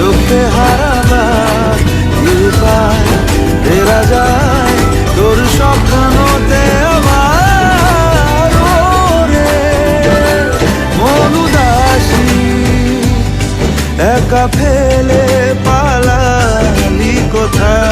তোকে হারাবার কৃপায় ফেরা যায় তোর স্বপ্নতে আমার রে একা ফেলে পালালি কোথায়?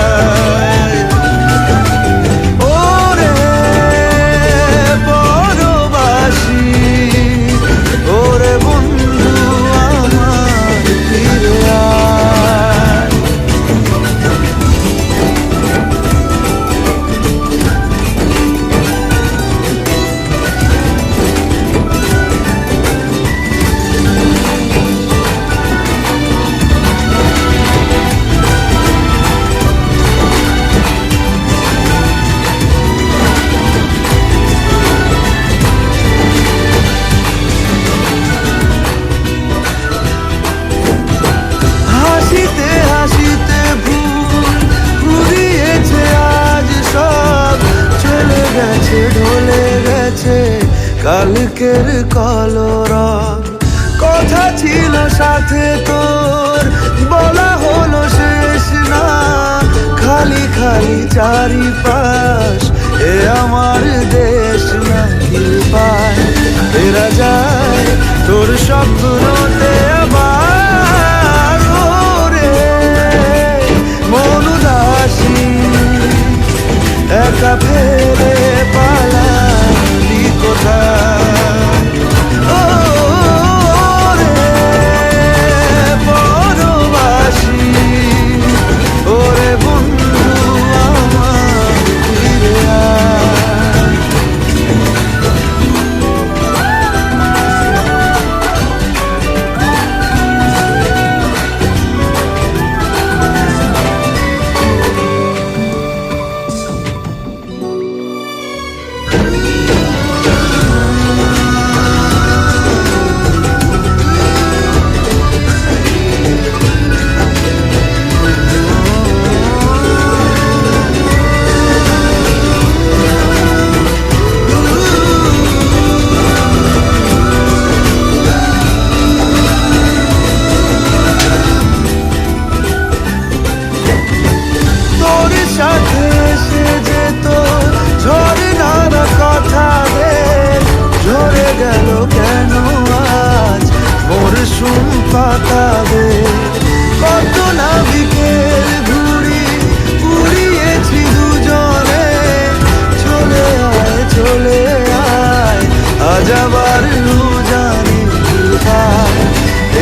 কালকের কলরব কথা ছিল সাথে তোর, বলা হলো শেষ না। খালি খালি চারিপাশ, এ আমার দেশ না পায় ফেরা যায় তোর স্বপ্নতে আবার ওরে মন একা ফেলে পাতাবে কত না বিকেল ঘুরি উড়িয়েছি দুজনে। চলে আয় চলে আয়, আজ আবার জানি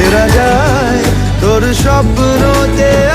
এরা যায় তোর স্বপ্নতে।